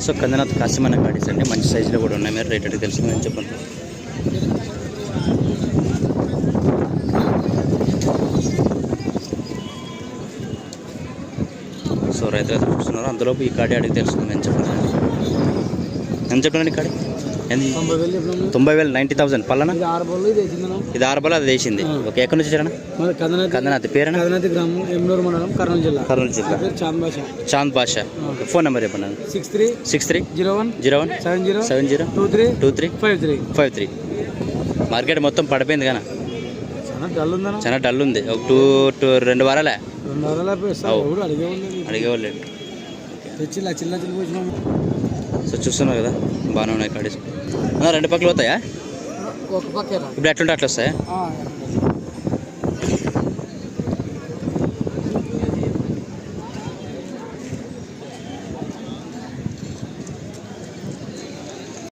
So కందనాథ్ కాసిమన్న గాడీస్ అండి. మంచి సైజులో కూడా ఉన్నాయి. మీరు రేట్ అడిగి తెలుసుకుందని చెప్పండి. సో రైతు చూస్తున్నారు. అందులోపు ఈ కాడి అడిగి తెలుసుకుందని చెప్పండి. ఎంత చెప్పండి కాడి? తొంభై వేలు చెప్పినాము తొంభై వేలు నైంటీ థౌసండ్. పల్లనా? ఇది ఆరు బళ్ళు అది వేసింది. ఓకే ఎక్కడి నుంచి వచ్చారన్న? మన కదనాథ్ మండలం కర్నూలు జిల్లా. కర్నూలు జిల్లా. పేరు చాంద్ బాషా. ఫోన్ నెంబర్ చెప్పండి. Six three six three zero one zero one seven zero seven zero two three two three five three. Five three. Market మొత్తం పడిపోయింది కానీ చాలా డల్ ఉంది. ఒక టూ టూ రెండు వారాలే. అడిగేవాళ్ళు తెచ్చి లచ్చిల్ లచ్చిల్ పోసినాము సో చూస్తున్నారు కదా బాగానే ఉన్నాయి కాడీస్ రెండు పక్కలు పోతాయా? ఒక పక్కేరా ఇప్పుడు ఎట్లుంటే అట్లా వస్తాయా?